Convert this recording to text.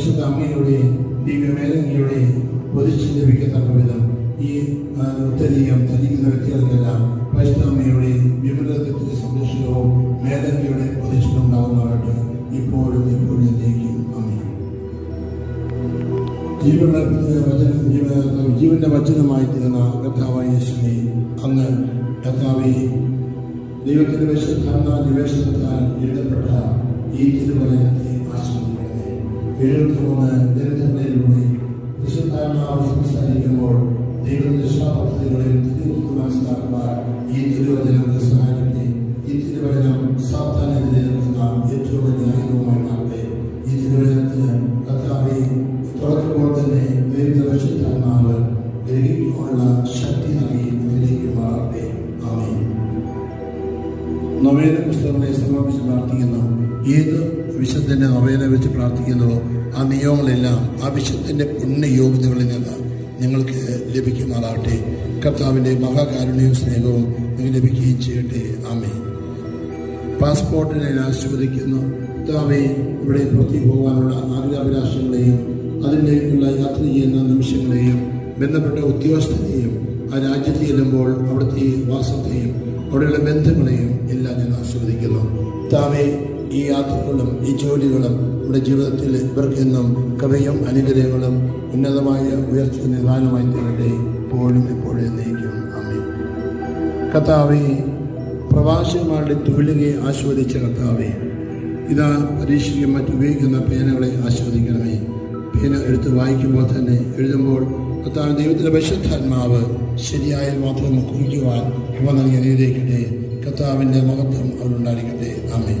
വിശുദ്ധ അമ്മയുടെ ദിവ്യമേലങ്ങളുടെ പൊതിച്ച് ലഭിക്കത്തക്ക വിധം ഈ ഉത്തരീയം ധരിക്കുന്ന വ്യക്തികൾക്കെല്ലാം പരിശുദ്ധ അമ്മയുടെ വിമലത്തിന്റെ സംരക്ഷണവും മേലങ്കയുടെ പൊതിച്ചിട്ടുണ്ടാകുന്നതായിട്ട് ഇപ്പോഴും എപ്പോഴും എന്നേക്കും. അമ്മ ജീവനുള്ള ജീവന്റെ വചനമായി തീർന്ന കർത്താവായ യേശുവേ അങ്ങ് കർത്താവെ ദൈവത്തിന്റെ വിശുദ്ധാത്മ നിവേശനത്താൽ എഴുതപ്പെട്ട ഈ തിരുവചനത്തെ എഴുപത്തിമൂന്ന് ദിനചര്യയിലൂടെ വിശുദ്ധാത്മാവ് സംസാരിക്കുമ്പോൾ ദൈവത്തിന്റെ പദ്ധതികളെ തിരുവൃത്തി മനസ്സിലാക്കുവാൻ ഈ തിരുവചനം സഹായിക്കട്ടെ ഈ തിരുവചനം സാത്താനെതിരെ നിൽക്കുന്ന ഏറ്റവും വലിയ ആയുധവുമായി മാറട്ടെ. ഈ തിരുവചനത്തിന് കർത്താവെ തുറക്കുമ്പോൾ തന്നെ ദൈവത്തിന്റെ വിശുദ്ധാത്മാവ് ഗ്രഹിക്കുവാനുള്ള ശക്തി നൽകി അതിലേക്ക് മാറട്ടെ. ആമേൻ. നവേന പുസ്തകങ്ങളെ സമർപ്പിച്ച് പ്രാർത്ഥിക്കുന്നു. ഏത് വിശുദ്ധന്റെ അവയെ വെച്ച് പ്രാർത്ഥിക്കുന്നുവോ ആ നിയമങ്ങളെല്ലാം ആ വിശുദ്ധന്റെ പുണ്യയോഗ്യതകളിൽ നിന്ന് നിങ്ങൾക്ക് ലഭിക്കുമാറാവട്ടെ കർത്താവിന്റെ മഹാകാരുണ്യവും സ്നേഹവും നിങ്ങൾ ലഭിക്കുകയും ചെയ്യട്ടെ. ആമേ പാസ്പോർട്ടിനെ ഞാൻ ആശീർവദിക്കുന്നു. കർത്താവെ ഇവിടെ പുറത്തേക്ക് പോകാനുള്ള ആഗ്രഹാഭിലാഷങ്ങളെയും അതിലേക്കുള്ള യാത്ര ചെയ്യുന്ന നിമിഷങ്ങളെയും ബന്ധപ്പെട്ട ഉദ്യോഗസ്ഥരെയും ആ രാജ്യത്ത് ചെല്ലുമ്പോൾ അവിടുത്തെ വാസത്തെയും അവിടെയുള്ള ബന്ധങ്ങളെയും എല്ലാം ഞാൻ ആസ്വദിക്കുന്നു താവേ ഈ യാത്രകളും ഈ ജോലികളും നമ്മുടെ ജീവിതത്തിൽ ഇവർക്കെന്നും കൃപയും അനുഗ്രഹങ്ങളും ഉന്നതമായ ഉയർച്ച നിദാനമായി തീരട്ടെ. ഇപ്പോഴും എപ്പോഴും നയിക്കും അമ്മേ കർത്താവെ പ്രവാസിമാരുടെ തൊഴിലുകയെ ആസ്വദിച്ച കർത്താവെ ഇതാ പരീക്ഷയ്ക്ക് മറ്റുപയോഗിക്കുന്ന പേനകളെ ആസ്വദിക്കണമേ പേന എടുത്ത് വായിക്കുമ്പോൾ തന്നെ എഴുതുമ്പോൾ കർത്താവ് ദൈവത്തിന്റെ പരിശുദ്ധാത്മാവ് ശരിയായ മാത്രം കുറിക്കുവാൻ ഇവ നൽകി അനുഗ്രഹിക്കട്ടെ. കർത്താവിന്റെ മഹത്വം അവരുണ്ടായിരിക്കട്ടെ. ആമേ